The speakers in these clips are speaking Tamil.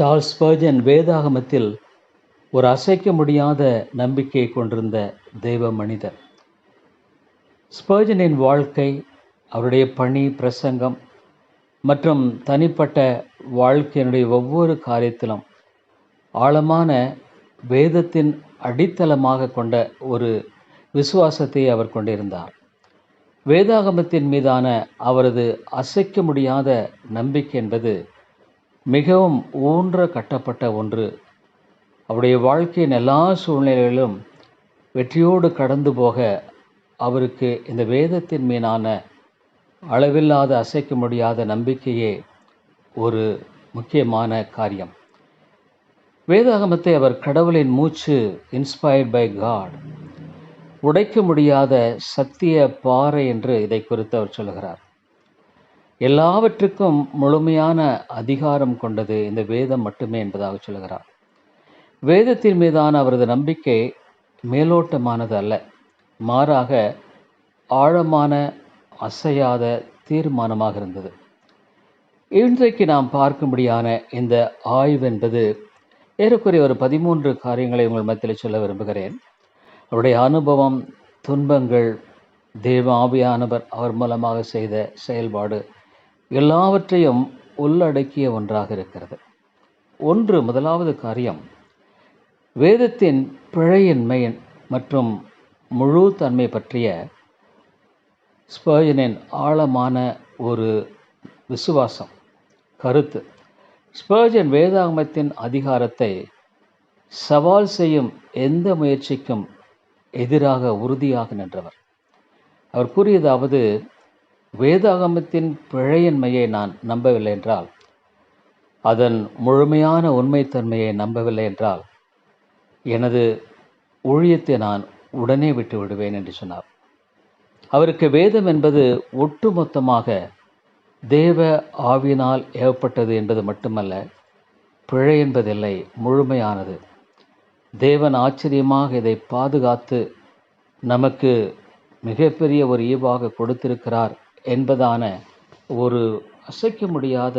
சார்ல்ஸ் பர்ஜன் வேதாகமத்தில் ஒரு அசைக்க முடியாத நம்பிக்கையை கொண்டிருந்த தெய்வ மனிதர். ஸ்பர்ஜனின் வாழ்க்கை அவருடைய பணி பிரசங்கம் மற்றும் தனிப்பட்ட வாழ்க்கையினுடைய ஒவ்வொரு காரியத்திலும் ஆழமான வேதத்தின் அடித்தளமாக கொண்ட ஒரு விசுவாசத்தை அவர் கொண்டிருந்தார். வேதாகமத்தின் மீதான அவரது அசைக்க முடியாத நம்பிக்கை என்பது மிகவும் ஊன்ற கட்டப்பட்ட ஒன்று. அவருடைய வாழ்க்கையின் எல்லா சூழ்நிலைகளிலும் வெற்றியோடு கடந்து போக அவருக்கு இந்த வேதத்தின் மீதான அளவில்லாத அசைக்க முடியாத நம்பிக்கையே ஒரு முக்கியமான காரியம். வேதாகமத்தை அவர் கடவுளின் மூச்சு இன்ஸ்பயர்ட் பை காட் உடைக்க முடியாத சத்திய பாறை என்று இதை குறித்து அவர் சொல்கிறார் எல்லாவற்றுக்கும் முழுமையான அதிகாரம் கொண்டது இந்த வேதம் மட்டுமே என்பதாக சொல்கிறார் வேதத்தின் மீதான அவரது நம்பிக்கை மேலோட்டமானது அல்ல. மாறாக ஆழமான அசையாத தீர்மானமாக இருந்தது. இன்றைக்கு நாம் பார்க்கும்படியான இந்த ஆய்வு என்பது ஏறக்குறைய ஒரு பதிமூன்று காரியங்களை உங்கள் மத்தியில் சொல்ல விரும்புகிறேன். அவருடைய அனுபவம் துன்பங்கள் தேவ ஆவியானவர் அவர் மூலமாக செய்த செயல்பாடு எல்லாவற்றையும் உள்ளடக்கிய ஒன்றாக இருக்கிறது. ஒன்று முதலாவது காரியம் வேதத்தின் பிழையின்மை மற்றும் முழு தன்மை பற்றிய ஸ்பர்ஜனின் ஆழமான ஒரு விசுவாசம் கருத்து. ஸ்பர்ஜன் வேதாகமத்தின் அதிகாரத்தை சவால் செய்யும் எந்த முயற்சிக்கும் எதிராக உறுதியாக நின்றவர். அவர் கூறியதாவது வேதாகமத்தின் பிழையின்மையை நான் நம்பவில்லை என்றால் அதன் முழுமையான உண்மைத்தன்மையை நம்பவில்லை என்றால் எனது ஊழியத்தை நான் உடனே விட்டு விடுவேன் என்று சொன்னார். அவருக்கு வேதம் என்பது ஒட்டுமொத்தமாக தேவ ஆவினால் ஏவப்பட்டது என்பது மட்டுமல்ல பிழை என்பதில்லை முழுமையானது. தேவன் ஆச்சரியமாக இதை பாதுகாத்து நமக்கு மிகப்பெரிய ஒரு ஈவாக கொடுத்திருக்கிறார் என்பதான ஒரு அசைக்க முடியாத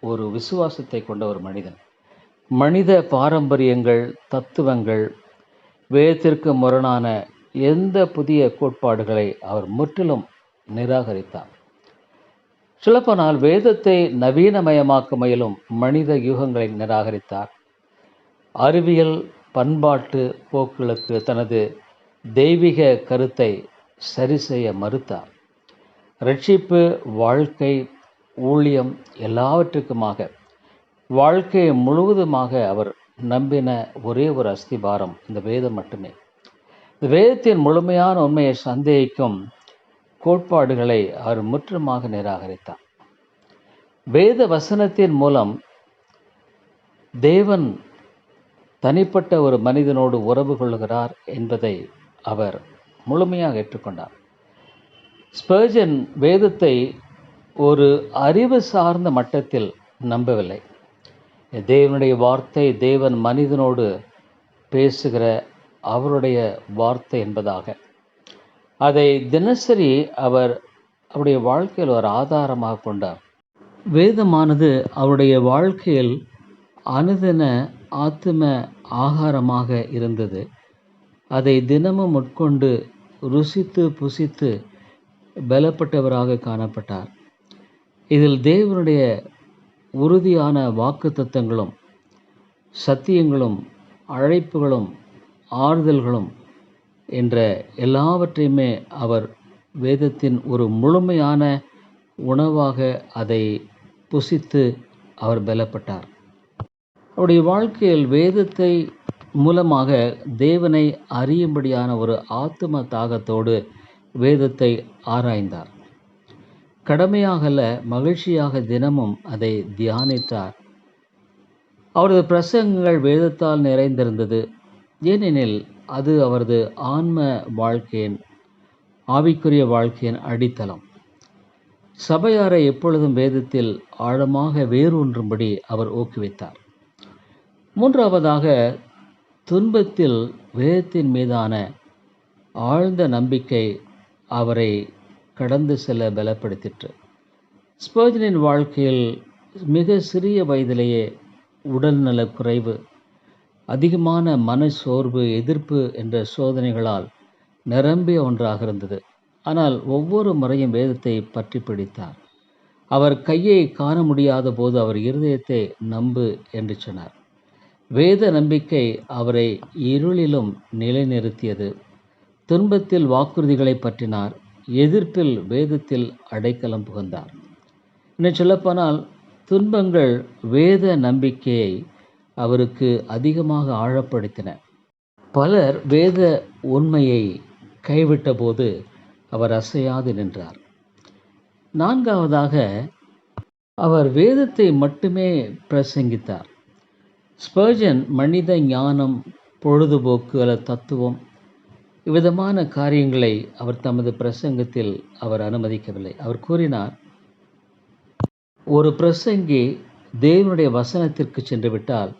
ஒரு விசுவாசத்தை கொண்ட ஒரு மனிதன். மனித பாரம்பரியங்கள் தத்துவங்கள் வேதத்திற்கு முரணான எந்த புதிய கோட்பாடுகளை அவர் முற்றிலும் நிராகரித்தார். சிலப்பனால் வேதத்தை நவீனமயமாக்க முயலும் மனித யூகங்களை நிராகரித்தார். அறிவியல் பண்பாட்டு போக்குகளுக்கு தனது தெய்வீக கருத்தை சரி செய்ய மறுத்தார். ரட்சிப்பு வாழ்க்கை ஊழியம் எல்லாவற்றுக்குமாக வாழ்க்கையை முழுவதுமாக அவர் நம்பின ஒரே ஒரு அஸ்திபாரம் இந்த வேதம் மட்டுமே. இந்த வேதத்தின் முழுமையான உண்மையை சந்தேகிக்கும் கோட்பாடுகளை அவர் முற்றுமாக நிராகரித்தார். வேத வசனத்தின் மூலம் தேவன் தனிப்பட்ட ஒரு மனிதனோடு உறவு கொள்கிறார் என்பதை அவர் முழுமையாக ஏற்றுக்கொண்டார். ஸ்பர்ஜன் வேதத்தை ஒரு அறிவு சார்ந்த மட்டத்தில் நம்பவில்லை. தேவனுடைய வார்த்தை தேவன் மனிதனோடு பேசுகிற அவருடைய வார்த்தை என்பதாக. அதை தினசரி அவர் அவருடைய வாழ்க்கையில் ஒரு ஆதாரமாக கொண்டார். வேதமானது அவருடைய வாழ்க்கையில் அனுதின ஆத்தும ஆகாரமாக இருந்தது. அதை தினமும் உட்கொண்டு ருசித்து புசித்து பலப்பட்டவராக காணப்பட்டார். இதில் தேவனுடைய உறுதியான வாக்கு தத்தங்களும் சத்தியங்களும் அழைப்புகளும் ஆறுதல்களும் என்ற எல்லாவற்றையுமே அவர் வேதத்தின் ஒரு முழுமையான உணவாக அதை புசித்து அவர் பலப்பட்டார். அவருடைய வாழ்க்கையில் வேதத்தை மூலமாக தேவனை அறியும்படியான ஒரு ஆத்தும தாகத்தோடு வேதத்தை ஆராய்ந்தார். கடமையாகல மகிழ்ச்சியாக தினமும் அதை தியானித்தார். அவரது பிரசங்கங்கள் வேதத்தால் நிறைந்திருந்தது. ஏனெனில் அது அவரது ஆன்ம வாழ்க்கையின் ஆவிக்குரிய வாழ்க்கையின் அடித்தளம். சபையாரை எப்பொழுதும் வேதத்தில் ஆழமாக வேரூன்றும்படி அவர் ஊக்குவித்தார். மூன்றாவதாக துன்பத்தில் வேதத்தின் மீதான ஆழ்ந்த நம்பிக்கை அவரை கடந்து செல்ல பலப்படுத்திற்று. ஸ்பர்ஜனின் வாழ்க்கையில் மிக சிறிய வயதிலேயே உடல்நலக் குறைவு அதிகமான மன சோர்வு எதிர்ப்பு என்ற சோதனைகளால் நிரம்பிய ஒன்றாக இருந்தது. ஆனால் ஒவ்வொரு முறையும் வேதத்தை பற்றி பிடித்தார். அவர் கையை காண முடியாத போது அவர் இருதயத்தை நம்பு என்று சொன்னார். வேத நம்பிக்கை அவரை இருளிலும் நிலைநிறுத்தியது. துன்பத்தில் வாக்குறுதிகளை பற்றினார். எதிர்ப்பில் வேதத்தில் அடைக்கலம் புகுந்தார். இன்னும் சொல்லப்போனால் துன்பங்கள் வேத நம்பிக்கையை அவருக்கு அதிகமாக ஆழப்படுத்தின. பலர் வேத உண்மையை கைவிட்டபோது அவர் அசையாது நின்றார். நான்காவதாக அவர் வேதத்தை மட்டுமே பிரசங்கித்தார். ஸ்பர்ஜன் மனித ஞானம் பொழுதுபோக்கு அல்ல தத்துவம் இவ்விதமான காரியங்களை அவர் தமது பிரசங்கத்தில் அவர் அனுமதிக்கவில்லை. அவர் கூறினார் ஒரு பிரசங்கி தேவனுடைய வசனத்திற்கு சென்று விட்டால்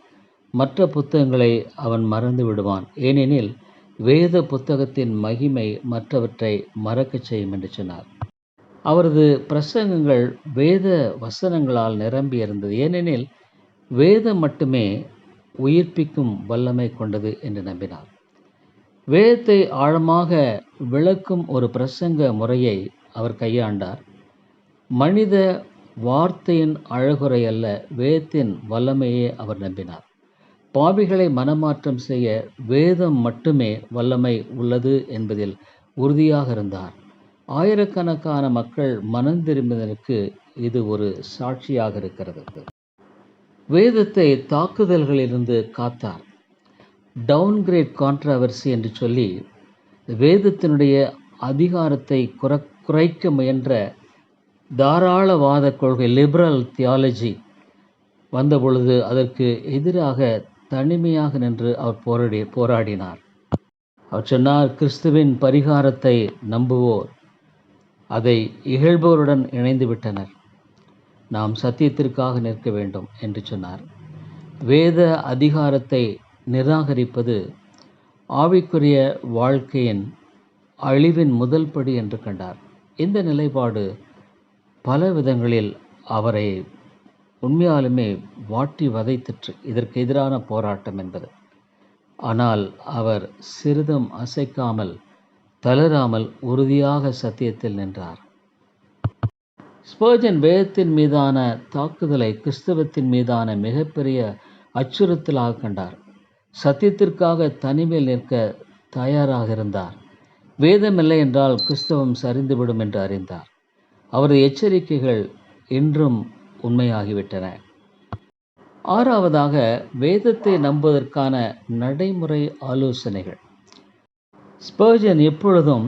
மற்ற புத்தகங்களை அவன் மறந்து விடுவான். ஏனெனில் வேத புத்தகத்தின் மகிமை மற்றவற்றை மறக்கச் செய்யும் என்று சொன்னார். அவரது பிரசங்கங்கள் வேத வசனங்களால் நிரம்பி இருந்தது. ஏனெனில் வேதம் மட்டுமே உயிர்ப்பிக்கும் வல்லமை கொண்டது என்று நம்பினார். வேதத்தை ஆழமாக விளக்கும் ஒரு பிரசங்க முறையை அவர் கையாண்டார். மனித வார்த்தையின் அழகுரை அல்ல வேதத்தின் வல்லமையே அவர் நம்பினார். பாவிகளை மனமாற்றம் செய்ய வேதம் மட்டுமே வல்லமை உள்ளது என்பதில் உறுதியாக இருந்தார். ஆயிரக்கணக்கான மக்கள் மனம் திரும்பினருக்கு இது ஒரு சாட்சியாக இருக்கிறது. வேதத்தை தாக்குதல்களிலிருந்து காத்தார். டவுன்கிரேட் கான்ட்ராவர்சி என்று சொல்லி வேதத்தினுடைய அதிகாரத்தை குற குறைக்க முயன்ற தாராளவாத கொள்கை லிபரல் தியாலஜி வந்தபொழுது அதற்கு எதிராக தனிமையாக நின்று அவர் போராடி போராடினார். அவர் சொன்னார் கிறிஸ்துவின் பரிகாரத்தை நம்புவோர் அதை இகழ்பவருடன் இணைந்து விட்டனர். நாம் சத்தியத்திற்காக நிற்க வேண்டும் என்று சொன்னார். வேத அதிகாரத்தை நிராகரிப்பது ஆவிக்குரிய வாழ்க்கையின் அழிவின் முதல் படி என்று கண்டார். இந்த நிலைப்பாடு பல விதங்களில் அவரை உண்மையாலுமே வாட்டி வதைத்திற்று. இதற்கு எதிரான போராட்டம் என்பது. ஆனால் அவர் சிறிதும் அசைக்காமல் தளராமல் உறுதியாக சத்தியத்தில் நின்றார். ஸ்பர்ஜன் வேதத்தின் மீதான தாக்குதலை கிறிஸ்தவத்தின் மீதான மிகப்பெரிய அச்சுறுத்தலாக கண்டார். சத்தியத்திற்காக தனிமையில் நிற்க தயாராக இருந்தார். வேதமில்லை என்றால் கிறிஸ்தவம் சரிந்துவிடும் என்று அறிந்தார். அவரது எச்சரிக்கைகள் இன்றும் உண்மையாகிவிட்டன. ஆறாவதாக வேதத்தை நம்புவதற்கான நடைமுறை ஆலோசனைகள். ஸ்பர்ஜன் எப்பொழுதும்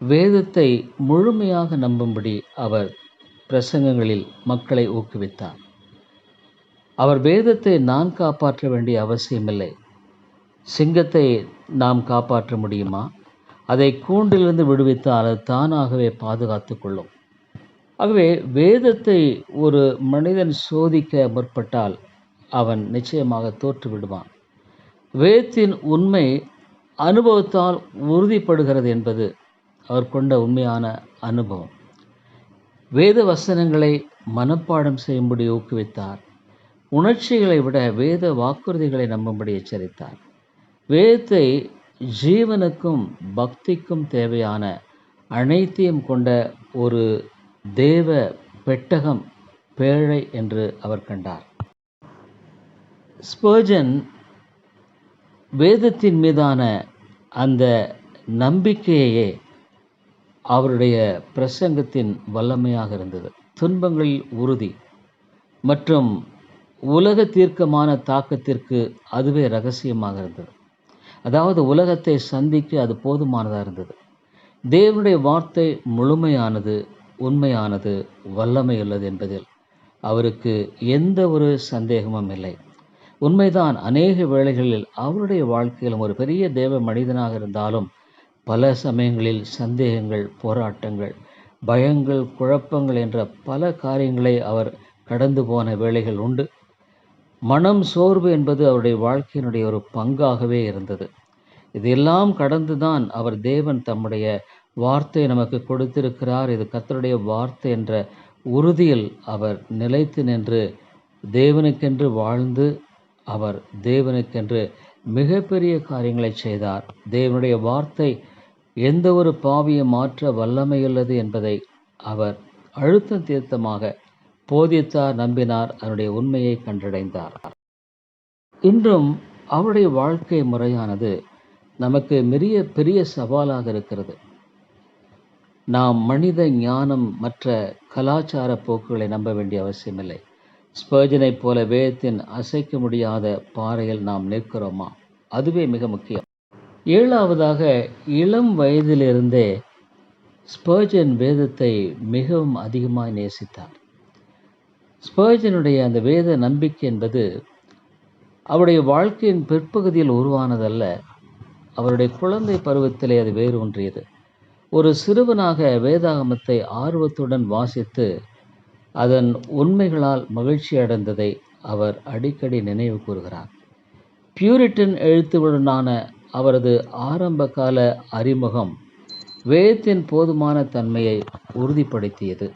வேதத்தை முழுமையாக நம்பும்படி அவர் பிரசங்கங்களில் மக்களை ஊக்குவித்தார். அவர் வேதத்தை நான் காப்பாற்ற வேண்டிய அவசியமில்லை. சிங்கத்தை நாம் காப்பாற்ற முடியுமா? அதை கூண்டிலிருந்து விடுவித்தால் அது தானாகவே பாதுகாத்து கொள்ளும். ஆகவே வேதத்தை ஒரு மனிதன் சோதிக்க முற்பட்டால் அவன் நிச்சயமாக தோற்றுவிடுவான். வேதத்தின் உண்மை அனுபவத்தால் உறுதிப்படுகிறது என்பது அவர் கொண்ட உண்மையான அனுபவம். வேத வசனங்களை மனப்பாடம் செய்யும்படி ஊக்குவித்தார். உணர்ச்சிகளை விட வேத வாக்குறுதிகளை நம்பும்படி எச்சரித்தார். வேதத்தை ஜீவனுக்கும் பக்திக்கும் தேவையான அனைத்தையும் கொண்ட ஒரு தேவ பெட்டகம் பேழை என்று அவர் கண்டார். ஸ்பர்ஜன் வேதத்தின் மீதான அந்த நம்பிக்கையே அவருடைய பிரசங்கத்தின் வல்லமையாக இருந்தது. துன்பங்களில் உறுதி மற்றும் உலக தீர்க்கமான தாக்கத்திற்கு அதுவே ரகசியமாக இருந்தது. அதாவது உலகத்தை சந்திக்க அது போதுமானதாக இருந்தது. தேவனுடைய வார்த்தை முழுமையானது உண்மையானது வல்லமையுள்ளது என்பதில் அவருக்கு எந்த ஒரு சந்தேகமும் இல்லை. உண்மைதான் அநேக வேளைகளில் அவருடைய வாழ்க்கையிலும் ஒரு பெரிய தேவ மனிதனாக இருந்தாலும் பல சமயங்களில் சந்தேகங்கள் போராட்டங்கள் பயங்கள் குழப்பங்கள் என்ற பல காரியங்களை அவர் கடந்து போன வேளைகள் உண்டு. மனம் சோர்வு என்பது அவருடைய வாழ்க்கையினுடைய ஒரு பங்காகவே இருந்தது. இதெல்லாம் கடந்துதான் அவர் தேவன் தம்முடைய வார்த்தை நமக்கு கொடுத்திருக்கிறார். இது கத்தருடைய வார்த்தை என்ற உறுதியில் அவர் நிலைத்து நின்று தேவனுக்கென்று வாழ்ந்து அவர் தேவனுக்கென்று மிகப்பெரிய காரியங்களை செய்தார். தேவனுடைய வார்த்தை எந்த ஒரு பாவியை மாற்ற வல்லமையுள்ளது என்பதை அவர் அழுத்தம் தீர்த்தமாக போதித்தார் நம்பினார் அதனுடைய உண்மையை கண்டடைந்தார். இன்றும் அவருடைய வாழ்க்கை முறையானது நமக்கு மிரிய பெரிய சவாலாக இருக்கிறது. நாம் மனித ஞானம் மற்ற கலாச்சார போக்குகளை நம்ப வேண்டிய அவசியமில்லை. ஸ்பர்ஜனைப் போல வேதத்தின் அசைக்க முடியாத பாறையில் நாம் நிற்கிறோமா? அதுவே மிக முக்கியம். ஏழாவதாக இளம் வயதிலிருந்தே ஸ்பர்ஜன் வேதத்தை மிகவும் அதிகமாக நேசித்தார். ஸ்பர்ஜனுடைய அந்த வேத நம்பிக்கை என்பது அவருடைய வாழ்க்கையின் பிற்பகுதியில் உருவானதல்ல. அவருடைய குழந்தை பருவத்திலே அது வேறு ஒன்றியது ஒரு சிறுவனாக வேதாகமத்தை ஆர்வத்துடன் வாசித்து அதன் உண்மைகளால் மகிழ்ச்சி அடைந்ததை அவர் அடிக்கடி நினைவு கூறுகிறார். பியூரிட்டன் எழுத்துவுடனான அவரது ஆரம்பகால அறிமுகம் வேதத்தின் போதுமான தன்மையை உறுதிப்படுத்தியது.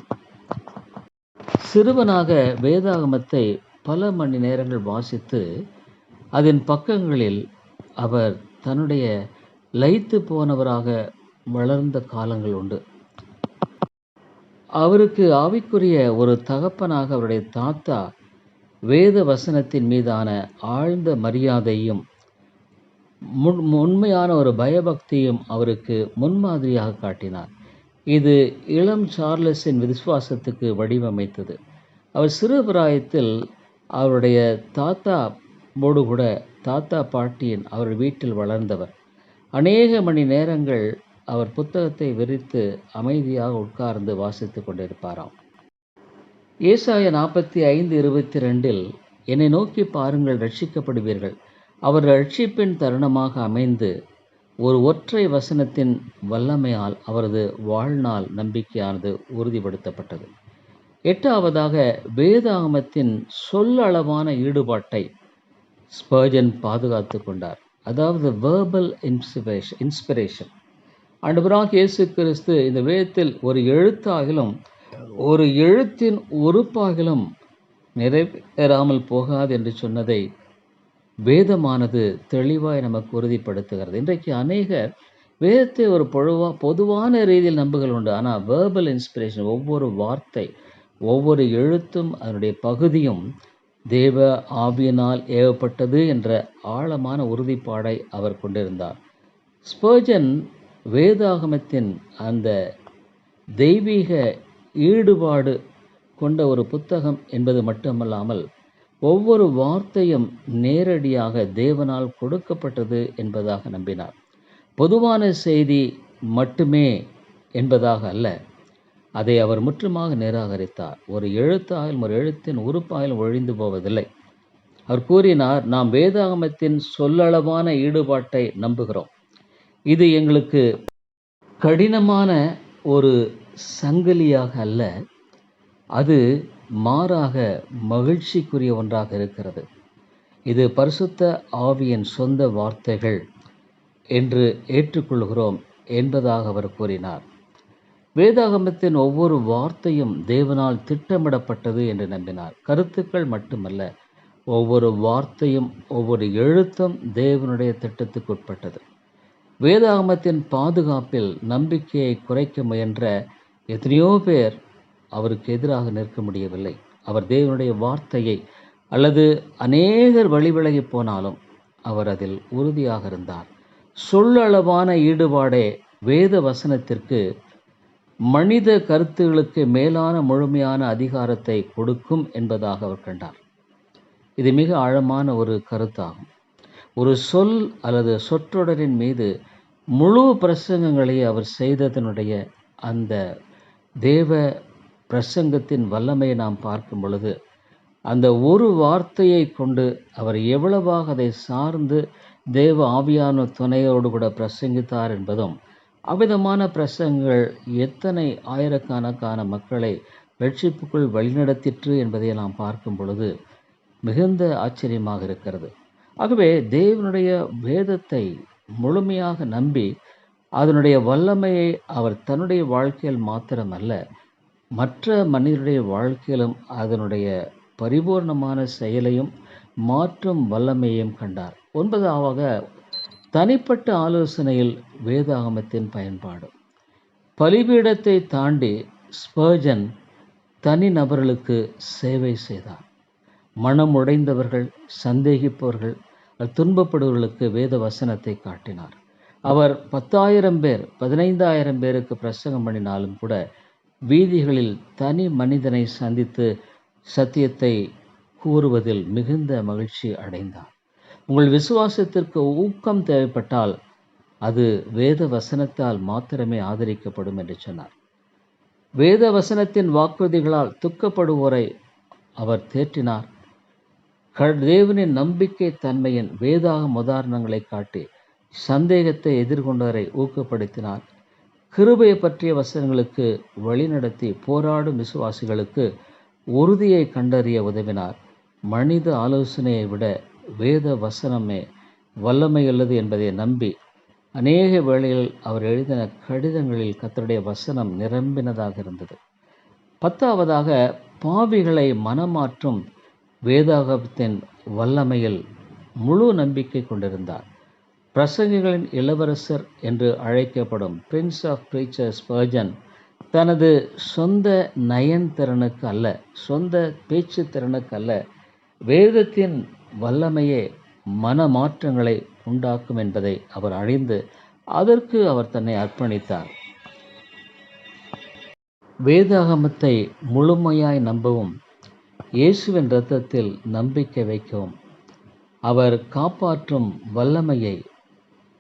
சிறுவனாக வேதாகமத்தை பல மணி நேரங்கள் வாசித்து அதன் பக்கங்களில் அவர் தன்னுடைய லயித்து போனவராக வளர்ந்த காலங்கள் உண்டு. அவருக்கு ஆவிக்குரிய ஒரு தகப்பனாக அவருடைய தாத்தா வேத வசனத்தின் மீதான ஆழ்ந்த மரியாதையும் முன் உண்மையான ஒரு பயபக்தியும் அவருக்கு முன்மாதிரியாக காட்டினார். இது இளம் சார்லஸின் விசுவாசத்துக்கு வடிவமைத்தது. அவர் சிறு பிராயத்தில் அவருடைய தாத்தா போடு கூட தாத்தா பாட்டியின் அவர் வீட்டில் வளர்ந்தவர். அநேக மணி நேரங்கள் அவர் புத்தகத்தை விரித்து அமைதியாக உட்கார்ந்து வாசித்து கொண்டிருப்பாராம். ஏசாய நாற்பத்தி ஐந்து இருபத்தி ரெண்டில் என்னை நோக்கி பாருங்கள் ரட்சிக்கப்படுவீர்கள். அவர் ரட்சிப்பின் தருணமாக அமைந்து ஒரு ஒற்றை வசனத்தின் வல்லமையால் அவரது வாழ்நாள் நம்பிக்கையானது உறுதிப்படுத்தப்பட்டது. எட்டாவதாக வேதாகமத்தின் சொல்லளவான ஈடுபாட்டை ஸ்பர்ஜன் பாதுகாத்து கொண்டார். அதாவது வேர்பல் இன்ஸ்பிரேஷன் இன்ஸ்பிரேஷன் ஆண்டவராக இயேசு கிறிஸ்து இந்த வேதத்தில் ஒரு எழுத்தாகிலும் ஒரு எழுத்தின் உறுப்பாகிலும் நிறைவேறாமல் போகாது என்று சொன்னதை வேதமானது தெளிவாய் நமக்கு உறுதிப்படுத்துகிறது. இன்றைக்கு அநேகர் வேதத்தை ஒரு பொழுவா பொதுவான ரீதியில் நம்புகள் உண்டு. ஆனால் வேர்பல் இன்ஸ்பிரேஷன் ஒவ்வொரு வார்த்தை ஒவ்வொரு எழுத்தும் அதனுடைய பகுதியும் தேவ ஆவியினால் ஏவப்பட்டது என்ற ஆழமான உறுதிப்பாடை அவர் கொண்டிருந்தார். ஸ்பர்ஜன் வேதாகமத்தின் அந்த தெய்வீக ஈடுபாடு கொண்ட ஒரு புத்தகம் என்பது மட்டுமல்லாமல் ஒவ்வொரு வார்த்தையும் நேரடியாக தேவனால் கொடுக்கப்பட்டது என்பதாக நம்பினார். பொதுவான செய்தி மட்டுமே என்பதாக அல்ல. அதை அவர் முற்றுமாக நிராகரித்தார். ஒரு எழுத்தாயிலும் ஒரு எழுத்தின் உறுப்பாயிலும் ஒழிந்து போவதில்லை. அவர் கூறினார் நாம் வேதாகமத்தின் சொல்லளவான ஈடுபாட்டை நம்புகிறோம். இது எங்களுக்கு கடினமான ஒரு சங்கிலியாக அல்ல. அது மாறாக மகிழ்ச்சிக்குரிய ஒன்றாக இருக்கிறது. இது பரிசுத்த ஆவியின் சொந்த வார்த்தைகள் என்று ஏற்றுக்கொள்கிறோம் என்பதாக அவர் கூறினார். வேதாகமத்தின் ஒவ்வொரு வார்த்தையும் தேவனால் திட்டமிடப்பட்டது என்று நம்பினார். கருத்துக்கள் மட்டுமல்ல ஒவ்வொரு வார்த்தையும் ஒவ்வொரு எழுத்தும் தேவனுடைய திட்டத்துக்கு உட்பட்டது. வேதாகமத்தின் பாதுகாப்பில் நம்பிக்கையை குறைக்க முயன்ற எத்தனையோ பேர் அவருக்கு எதிராக நிற்க முடியவில்லை. அவர் தேவனுடைய வார்த்தையை அல்லது அநேகர் வழிவிலகி போனாலும் அவர் அதில் உறுதியாக இருந்தார். சொல்லளவான ஈடுபாடே வேத வசனத்திற்கு மனித கருத்துகளுக்கு மேலான முழுமையான அதிகாரத்தை கொடுக்கும் என்பதாக அவர் கண்டார். இது மிக ஆழமான ஒரு கருத்தாகும். ஒரு சொல் அல்லது சொற்றொடரின் மீது முழு பிரசங்கங்களை அவர் செய்ததனுடைய அந்த தேவ பிரசங்கத்தின் வல்லமையை நாம் பார்க்கும் பொழுது அந்த ஒரு வார்த்தையை கொண்டு அவர் எவ்வளவாக அதை சார்ந்து தேவ ஆவியான துணையோடு கூட பிரசங்கித்தார் என்பதும் அவ்விதமான பிரசங்கங்கள் எத்தனை ஆயிரக்கணக்கான மக்களை ரட்சிப்புக்குள் வழிநடத்திற்று என்பதை நாம் பார்க்கும் பொழுது மிகுந்த ஆச்சரியமாக இருக்கிறது. ஆகவே தேவனுடைய வேதத்தை முழுமையாக நம்பி அதனுடைய வல்லமையை அவர் தன்னுடைய வாழ்க்கையில் மாத்திரமல்ல மற்ற மனிதனுடைய வாழ்க்கையிலும் அதனுடைய பரிபூர்ணமான செயலையும் மாற்றும் வல்லமையையும் கண்டார். ஒன்பதாவாக தனிப்பட்ட ஆலோசனையில் வேதாகமத்தின் பயன்பாடு. பலிபீடத்தை தாண்டி ஸ்பர்ஜன் தனி நபர்களுக்கு சேவை செய்தார். மனம் உடைந்தவர்கள் சந்தேகிப்பவர்கள் துன்பப்படுவர்களுக்கு வேத வசனத்தை காட்டினார். அவர் பத்தாயிரம் பேர் பதினைந்தாயிரம் பேருக்கு பிரசங்கம் பண்ணினாலும் கூட வீதிகளில் தனி மனிதனை சந்தித்து சத்தியத்தை கூறுவதில் மிகுந்த மகிழ்ச்சி அடைந்தார் உங்கள் விசுவாசத்திற்கு ஊக்கம் தேவைப்பட்டால் அது வேத வசனத்தால் மாத்திரமே ஆதரிக்கப்படும் என்று சொன்னார். வேத வசனத்தின் வாக்குறுதிகளால் துக்கப்படுவோரை அவர் தேற்றினார். தேவனின் நம்பிக்கை தன்மையின் வேதாகம் உதாரணங்களை காட்டி சந்தேகத்தை எதிர்கொண்டவரை ஊக்கப்படுத்தினார். கிருபையை பற்றிய வசனங்களுக்கு வழிநடத்தி போராடும் விசுவாசிகளுக்கு உறுதியை கண்டறிய உதவினார். மனித ஆலோசனையை விட வேத வசனமே வல்லமையுள்ளது என்பதை நம்பி அநேக வேளையில் அவர் எழுதின கடிதங்களில் கத்தருடைய வசனம் நிரம்பினதாக இருந்தது. பத்தாவதாக பாவிகளை மனமாற்றும் வேதாகத்தின் வல்லமையில் முழு நம்பிக்கை கொண்டிருந்தார். பிரசங்கிகளின் இளவரசர் என்று அழைக்கப்படும் பிரின்ஸ் ஆஃப் பிரீச்சர்ஸ் பர்ஜன் தனது சொந்த நயன் திறனுக்கு அல்ல சொந்த பேச்சு திறனுக்கு அல்ல வேதத்தின் வல்லமையே மன மாற்றங்களை உண்டாக்கும் என்பதை அவர் அறிந்து அதற்கு அவர் தன்னை அர்ப்பணித்தார். வேதாகமத்தை முழுமையாய் நம்பவும் இயேசுவின் இரத்தத்தில் நம்பிக்கை வைக்கவும் அவர் காப்பாற்றும் வல்லமையை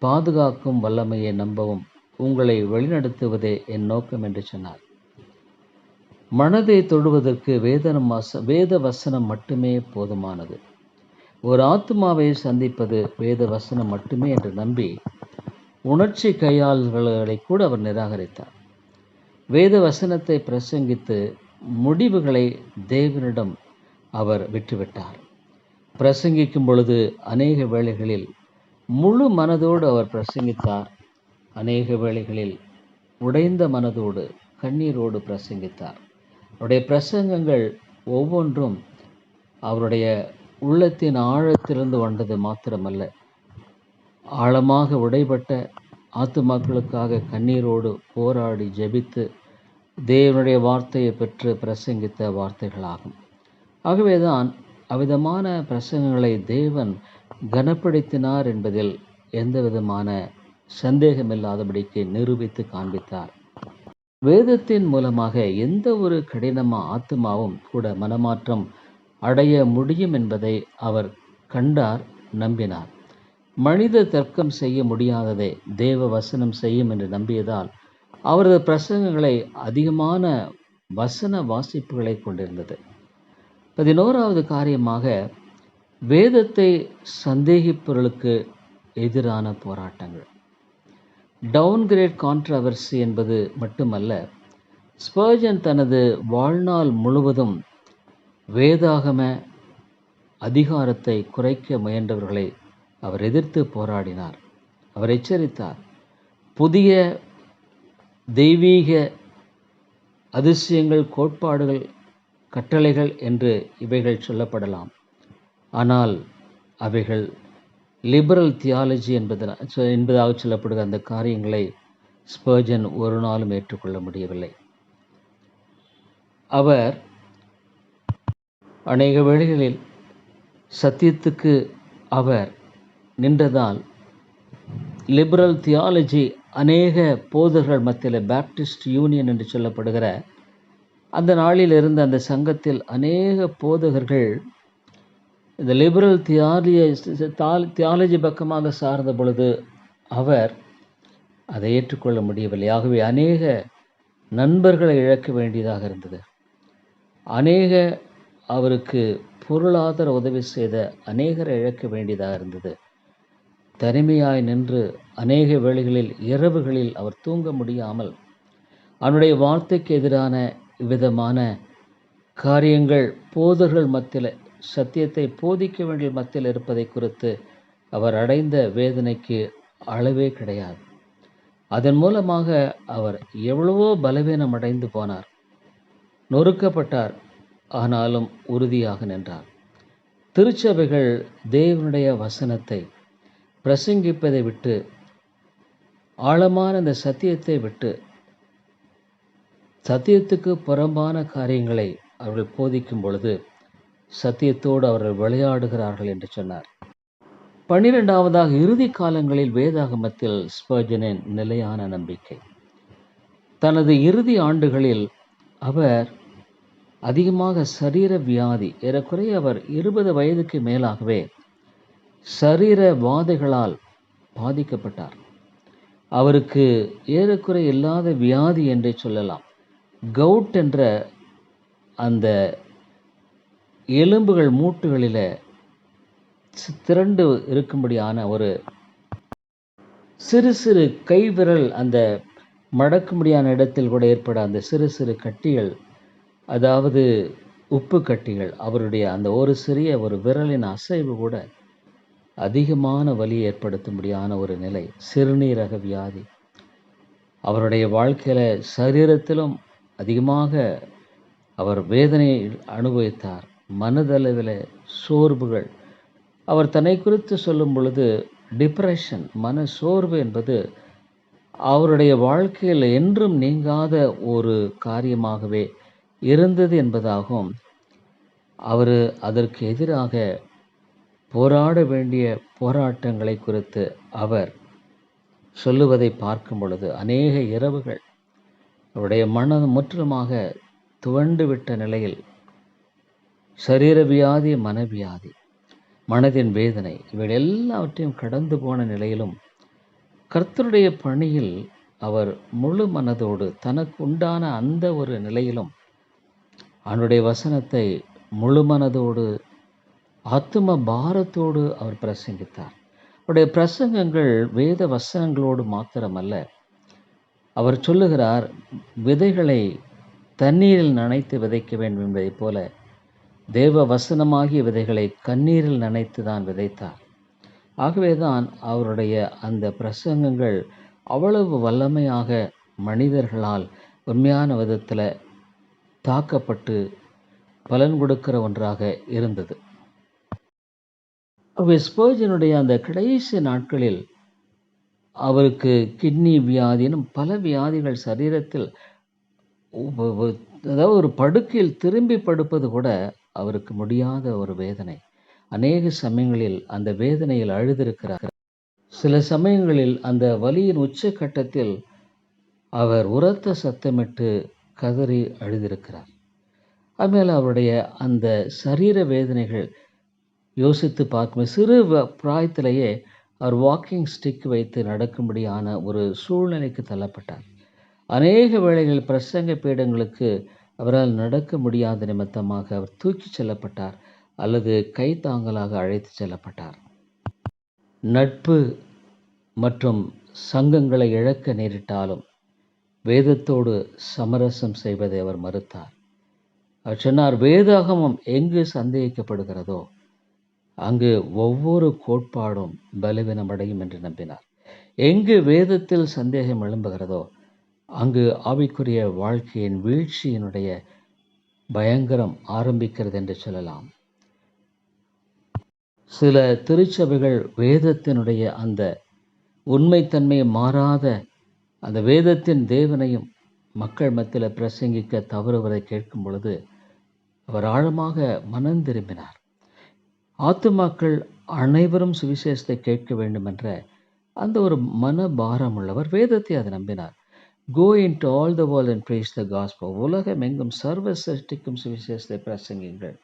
பாதுகாக்கும் வல்லமையை நம்பவும் உங்களை வழிநடத்துவதே என் நோக்கம் என்று சொன்னார். மனதை தொடுவதற்கு வேதனம் வேத வசனம் மட்டுமே போதுமானது. ஒரு ஆத்மாவை சந்திப்பது வேத வசனம் மட்டுமே என்று நம்பி உணர்ச்சி கையாளர்களை கூட அவர் நிராகரித்தார். வேத வசனத்தை பிரசங்கித்து முடிவுகளை தேவனிடம் அவர் விட்டுவிட்டார். பிரசங்கிக்கும் பொழுது அநேக வேளைகளில் முழு மனதோடு அவர் பிரசங்கித்தார். அநேக வேளைகளில் உடைந்த மனதோடு கண்ணீரோடு பிரசங்கித்தார். அவருடைய பிரசங்கங்கள் ஒவ்வொன்றும் அவருடைய உள்ளத்தின் ஆழத்திலிருந்து வந்தது மாத்திரமல்ல. ஆழமாக உடைபட்ட ஆத்துமாக்களுக்காக கண்ணீரோடு போராடி ஜெபித்து தேவனுடைய வார்த்தையை பெற்று பிரசங்கித்த வார்த்தைகளாகும். ஆகவேதான் அவ்விதமான பிரசங்கங்களை தேவன் கனப்படுத்தினார் என்பதில் எந்த விதமான சந்தேகமில்லாதபடிக்கு நிரூபித்து காண்பித்தார். வேதத்தின் மூலமாக எந்த ஒரு கடினமா ஆத்மாவும் கூட மனமாற்றம் அடைய முடியும் என்பதை அவர் கண்டார் நம்பினார். மனித தர்க்கம் செய்ய முடியாததை தேவ வசனம் செய்யும் என்று நம்பியதால் அவரது பிரசங்கங்களை அதிகமான வசன வாசிப்புகளை கொண்டிருந்தது. பதினோராவது காரியமாக வேதத்தை சந்தேகிப்பவர்களுக்கு எதிரான போராட்டங்கள். டவுன்கிரேட் கான்ட்ரவர்சி என்பது மட்டுமல்ல ஸ்பர்ஜன் தனது வாழ்நாள் முழுவதும் வேதாகம அதிகாரத்தை குறைக்க முயன்றவர்களை அவர் எதிர்த்து போராடினார். அவர் எச்சரித்தார் புதிய தெய்வீக அதிசயங்கள் கோட்பாடுகள் கட்டளைகள் என்று இவைகள் சொல்லப்படலாம். ஆனால் அவைகள் லிபரல் தியாலஜி என்பதன என்பதாக சொல்லப்படுகிற அந்த காரியங்களை ஸ்பர்ஜன் ஒரு நாளும் ஏற்றுக்கொள்ள முடியவில்லை. அவர் அநேக வேளைகளில் சத்தியத்துக்கு அவர் நின்றதால் லிபரல் தியாலஜி அநேக போதர்கள் மத்தியில் பேப்டிஸ்ட் யூனியன் என்று சொல்லப்படுகிற அந்த நாளில் இருந்த அந்த சங்கத்தில் அநேக போதகர்கள் இந்த லிபரல் தியாலிய தியாலஜி பக்கமாக சார்ந்த பொழுது அவர் அதை ஏற்றுக்கொள்ள முடியவில்லை. ஆகவே அநேக நண்பர்களை இழக்க வேண்டியதாக இருந்தது. அநேக அவருக்கு பொருளாதார உதவி செய்த அநேகரை இழக்க வேண்டியதாக இருந்தது. தனிமையாய் நின்று அநேக வேளைகளில் இரவுகளில் அவர் தூங்க முடியாமல் அவனுடைய வார்த்தைக்கு எதிரான விதமான காரியங்கள் போதர்கள் மத்தியில் சத்தியத்தை போதிக்க வேண்டிய மத்தியில் இருப்பதை குறித்து அவர் அடைந்த வேதனைக்கு அளவே கிடையாது. அதன் மூலமாக அவர் எவ்வளவோ பலவீனம் அடைந்து போனார். நொறுக்கப்பட்டார். ஆனாலும் உறுதியாக நின்றார். திருச்சபைகள் தேவனுடைய வசனத்தை பிரசங்கிப்பதை விட்டு ஆழமான அந்த சத்தியத்தை விட்டு சத்தியத்துக்கு புறம்பான காரியங்களை அவர்கள் போதிக்கும் பொழுது சத்தியத்தோடு அவர்கள் விளையாடுகிறார்கள் என்று சொன்னார். பன்னிரெண்டாவதாக இறுதி காலங்களில் வேதாகமத்தில் ஸ்பர்ஜனின் நிலையான நம்பிக்கை. தனது இறுதி ஆண்டுகளில் அவர் அதிகமாக சரீர வியாதி ஏறக்குறைய அவர் இருபது வயதுக்கு மேலாகவே சரீர வாதைகளால் பாதிக்கப்பட்டார். அவருக்கு ஏறக்குறை இல்லாத வியாதி என்றே சொல்லலாம். கவுட் என்ற அந்த எலும்புகள் மூட்டுகளில் திரண்டு இருக்கும்படியான ஒரு சிறு சிறு கைவிரல் அந்த மடக்கும்படியான இடத்தில் கூட ஏற்பட அந்த சிறு சிறு கட்டிகள் அதாவது உப்பு கட்டிகள் அவருடைய அந்த ஒரு சிறிய ஒரு விரலின் அசைவு கூட அதிகமான வலி ஏற்படுத்தும்படியான ஒரு நிலை. சிறுநீரக வியாதி. அவருடைய வாழ்க்கையில் சரீரத்திலும் அதிகமாக அவர் வேதனையை அனுபவித்தார். மனதளவில் சோர்வுகள். அவர் தன்னை குறித்து சொல்லும் பொழுது டிப்ரெஷன் மன சோர்வு என்பது அவருடைய வாழ்க்கையில் என்றும் நீங்காத ஒரு காரியமாகவே இருந்தது என்பதாகவும் அவர் அதற்கு எதிராக போராட வேண்டிய போராட்டங்களை குறித்து அவர் சொல்லுவதை பார்க்கும் பொழுது அநேக இரவுகள் அவருடைய மனம் முற்றிலுமாக துவண்டு விட்ட நிலையில் சரீர வியாதி மனவியாதி மனதின் வேதனை இவை எல்லாவற்றையும் கடந்து போன நிலையிலும் கர்த்தருடைய பணியில் அவர் முழு மனதோடு தனக்கு உண்டான அந்த ஒரு நிலையிலும் அவனுடைய வசனத்தை முழு மனதோடு ஆத்தும பாரத்தோடு அவர் பிரசங்கித்தார். அவருடைய பிரசங்கங்கள் வேத வசனங்களோடு மாத்திரமல்ல. அவர் சொல்லுகிறார் விதைகளை தண்ணீரில் நனைத்து விதைக்க வேண்டும் என்பதைப் போல தேவ வசனமாகிய விதைகளை கண்ணீரில் நனைத்து தான் விதைத்தார். ஆகவேதான் அவருடைய அந்த பிரசங்கங்கள் அவ்வளவு வல்லமையாக மனிதர்களால் உண்மையான விதத்தில் தாக்கப்பட்டு பலன் கொடுக்கிற ஒன்றாக இருந்தது. ஸ்பர்ஜனுடைய அந்த கடைசி நாட்களில் அவருக்கு கிட்னி வியாதினும் பல வியாதிகள் சரீரத்தில் அதாவது ஒரு படுக்கையில் திரும்பி படுப்பது கூட அவருக்கு முடியாத ஒரு வேதனை. அநேக சமயங்களில் அந்த வேதனையில் அழுதிருக்கிறார். சில சமயங்களில் அந்த வலியின் உச்சக்கட்டத்தில் அவர் உரத்த சத்தமிட்டு கதறி அழுதிருக்கிறார். அதுமேல் அவருடைய அந்த சரீர வேதனைகள் யோசித்து பார்க்கும் சிறு பிராயத்திலேயே அவர் வாக்கிங் ஸ்டிக் வைத்து நடக்கும்படியான ஒரு சூழ்நிலைக்கு தள்ளப்பட்டார். அநேக வேளைகளில் பிரசங்க பீடங்களுக்கு அவரால் நடக்க முடியாத நிமித்தமாக அவர் தூக்கிச் செல்லப்பட்டார் அல்லது கைத்தாங்கலாக அழைத்து செல்லப்பட்டார். நட்பு மற்றும் சங்கங்களை இழக்க நேரிட்டாலும் வேதத்தோடு சமரசம் செய்வதை அவர் மறுத்தார். அவர் சொன்னார் வேதாகமம் எங்கு சந்தேகிக்கப்படுகிறதோ அங்கு ஒவ்வொரு கோட்பாடும் பலவீனமடையும் என்று நம்பினார். எங்கு வேதத்தில் சந்தேகம் எழும்புகிறதோ அங்கு ஆவிக்குரிய வாழ்க்கையின் வீழ்ச்சியினுடைய பயங்கரம் ஆரம்பிக்கிறது என்று சொல்லலாம். சில திருச்சபைகள் வேதத்தினுடைய அந்த உண்மைத்தன்மையை மாறாத அந்த வேதத்தின் தேவனையும் மக்கள் மத்தியில் பிரசங்கிக்க தவறுவதை கேட்கும் பொழுது அவர் ஆழமாக மனம் திரும்பினார். ஆத்துமாக்கள் அனைவரும் சுவிசேஷத்தை கேட்க வேண்டும் என்ற அந்த ஒரு மனபாரம் உள்ளவர் வேதத்தை அதை நம்பினார். Go in to all the world and preach the gospel உலகம் எங்கும் சர்வ சிருஷ்டிக்கும் சுவிசேஷத்தை பிரசங்கிங்கள்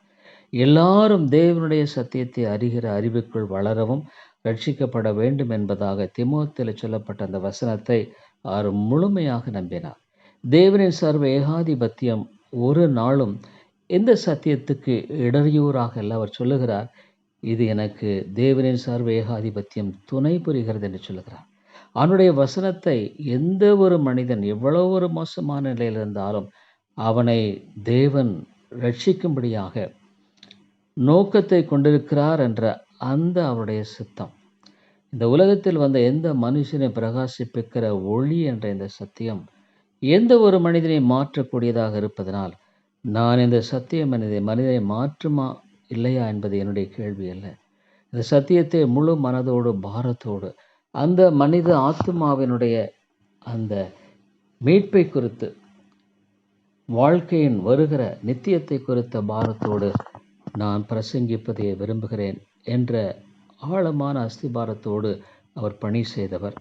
எல்லாரும் தேவனுடைய சத்தியத்தை அறிகிற அறிவுக்குள் வளரவும் ரட்சிக்கப்பட வேண்டும் என்பதாக திமுகத்தில் சொல்லப்பட்ட அந்த வசனத்தை அவர் முழுமையாக நம்பினார். தேவனின் சர்வ ஏகாதிபத்தியம் ஒரு நாளும் எந்த சத்தியத்துக்கு இடையூறாக அல்ல அவர் சொல்லுகிறார். இது எனக்கு தேவனின் சர்வ ஏகாதிபத்தியம் துணை புரிகிறது என்று சொல்லுகிறார். அவனுடைய வசனத்தை எந்த ஒரு மனிதன் எவ்வளோ ஒரு மோசமான நிலையில் இருந்தாலும் அவனை தேவன் ரட்சிக்கும்படியாக நோக்கத்தை கொண்டிருக்கிறார் என்ற அந்த அவருடைய சித்தம். இந்த உலகத்தில் வந்த எந்த மனுஷனை பிரகாசிப்பிக்கிற ஒளி என்ற இந்த சத்தியம் எந்த ஒரு மனிதனை மாற்றக்கூடியதாக இருப்பதனால் நான் இந்த சத்தியம் மனித மனிதனை மாற்றுமா இல்லையா என்பது என்னுடைய கேள்வி அல்ல. இந்த சத்தியத்தை முழு மனதோடு பாரத்தோடு அந்த மனித ஆத்மாவினுடைய அந்த மீட்பை குறித்து வாழ்க்கையின் வருகிற நித்தியத்தை குறித்த பாரத்தோடு நான் பிரசங்கிப்பதை விரும்புகிறேன் என்ற ஆழமான அஸ்திபாரத்தோடு அவர் பணி செய்தவர்.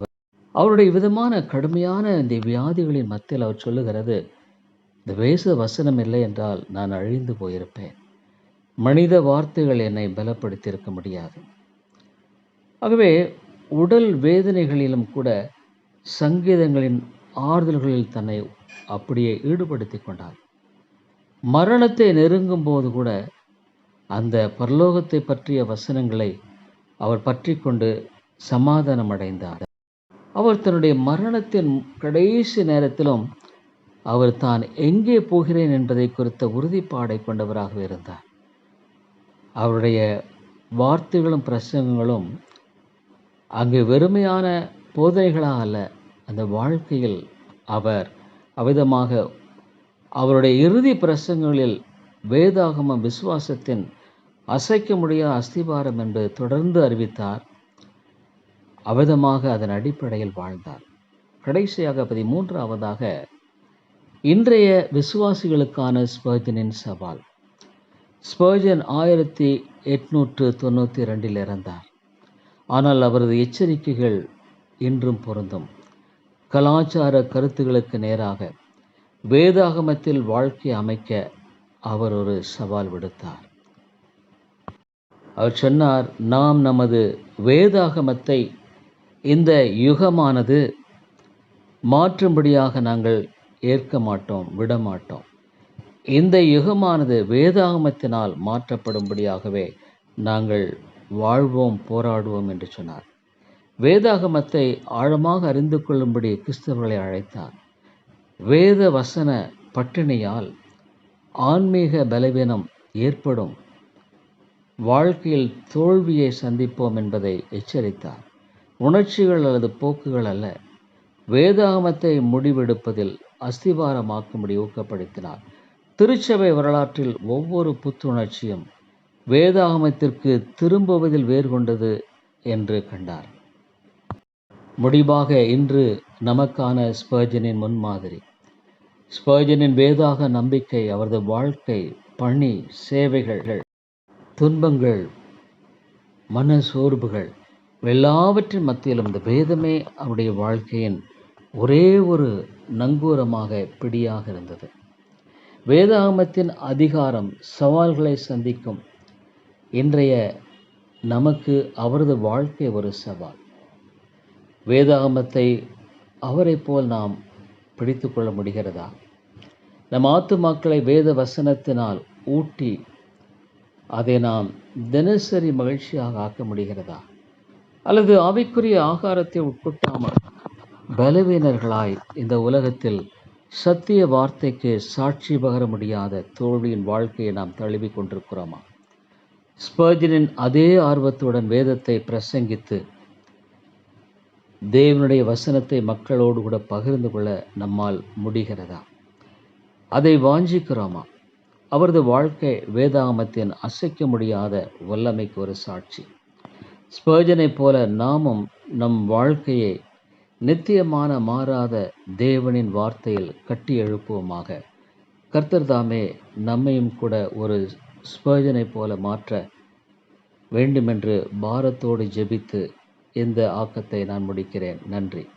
அவருடைய விதமான கடுமையான இந்த வியாதிகளின் மத்தியில் அவர் சொல்லுகிறது இந்த வேச வசனம் இல்லை என்றால் நான் அழிந்து போயிருப்பேன். மனித வார்த்தைகள் என்னை பலப்படுத்தியிருக்க முடியாது ஆகவே உடல் வேதனைகளிலும் கூட சங்கீதங்களின் ஆறுதல்களில் தன்னை அப்படியே ஈடுபடுத்தி கொண்டார். மரணத்தை நெருங்கும் போது கூட அந்த பரலோகத்தை பற்றிய வசனங்களை அவர் பற்றி கொண்டு சமாதானம் அடைந்தார். அவர் தன்னுடைய மரணத்தின் கடைசி நேரத்திலும் அவர் தான் எங்கே போகிறேன் என்பதை குறித்த உறுதிப்பாடை கொண்டவராக இருந்தார். அவருடைய வார்த்தைகளும் பிரசங்கங்களும் அங்கு வெறுமையான போதனைகளாக அல்ல அந்த வாழ்க்கையில் அவர் அவ்விதமாக அவருடைய இறுதி பிரசங்களில் வேதாகம விசுவாசத்தின் அசைக்க முடியாத அஸ்திபாரம் என்று தொடர்ந்து அறிவித்தார். அவ்விதமாக அதன் அடிப்படையில் வாழ்ந்தார். கடைசியாக பதிமூன்றாவதாக இன்றைய விசுவாசிகளுக்கான ஸ்பர்ஜனின் சவால். ஸ்பர்ஜன் ஆயிரத்தி எட்நூற்று தொண்ணூற்றி ரெண்டில் இறந்தார். ஆனால் அவரது எச்சரிக்கைகள் இன்றும் பொருந்தும். கலாச்சார கருத்துகளுக்கு நேராக வேதாகமத்தில் வாழ்க்கை அமைக்க அவர் ஒரு சவால் விடுத்தார். அவர் சொன்னார் நாம் நமது வேதாகமத்தை இந்த யுகமானது மாற்றும்படியாக நாங்கள் ஏற்க மாட்டோம் விட மாட்டோம். இந்த யுகமானது வேதாகமத்தினால் மாற்றப்படும்படியாகவே நாங்கள் வாழ்வோம் போராடுவோம் என்று சொன்னார். வேதாகமத்தை ஆழமாக அறிந்து கொள்ளும்படி கிறிஸ்தவர்களை அழைத்தார். வேத வசன பட்டினியால் ஆன்மீக பலவீனம் ஏற்படும். வாழ்க்கையில் தோல்வியை சந்திப்போம் என்பதை எச்சரித்தார். உணர்ச்சிகள் அல்லது போக்குகள் அல்ல வேதாகமத்தை முடிவெடுப்பதில் அஸ்திவாரமாக்கும்படி ஊக்கப்படுத்தினார். திருச்சபை வரலாற்றில் ஒவ்வொரு புத்துணர்ச்சியும் வேதாகமத்திற்கு திரும்புவதில் வேறு கொண்டது என்று கண்டார். முடிவாக இன்று நமக்கான ஸ்பர்ஜனின் முன்மாதிரி. ஸ்பர்ஜனின் வேதாக நம்பிக்கை அவரது வாழ்க்கை பணி சேவைகள் துன்பங்கள் மன சோர்வுகள் எல்லாவற்றின் மத்தியிலும் இந்த வேதமே அவருடைய வாழ்க்கையின் ஒரே ஒரு நங்கூரமாக பிடியாக இருந்தது. வேதாகமத்தின் அதிகாரம் சவால்களை சந்திக்கும் இன்றைய நமக்கு அவரது வாழ்க்கை ஒரு சவால். வேதாகமத்தை அவரை போல் நாம் பிடித்து கொள்ள முடிகிறதா? நம் ஆத்துமாக்களை வேத வசனத்தினால் ஊட்டி அதை நாம் தினசரி மகிழ்ச்சியாக ஆக்க முடிகிறதா? அல்லது அவைக்குரிய ஆகாரத்தை உட்கொட்டாமல் பலவீனர்களாய் இந்த உலகத்தில் சத்திய வார்த்தைக்கு சாட்சி பகர முடியாத தோல்வியின் வாழ்க்கையை நாம் தழுவி கொண்டிருக்கிறோமா? ஸ்பர்ஜனின் அதே ஆர்வத்துடன் வேதத்தை பிரசங்கித்து தேவனுடைய வசனத்தை மக்களோடு கூட பகிர்ந்து கொள்ள நம்மால் முடிகிறதா? அதை வாஞ்சிக்கிறோமா? அவரது வாழ்க்கை வேதாகமத்தின் அசைக்க முடியாத வல்லமைக்கு ஒரு சாட்சி. ஸ்பர்ஜனைப் போல நாமும் நம் வாழ்க்கையை நித்தியமான மாறாத தேவனின் வார்த்தையில் கட்டி எழுப்புவோமாக. கர்த்தர் தாமே நம்மையும் கூட ஒரு ஸ்பர்ஜனை போல மாற்ற வேண்டுமென்று பாரத்தோடு ஜெபித்து இந்த ஆக்கத்தை நான் முடிக்கிறேன். நன்றி.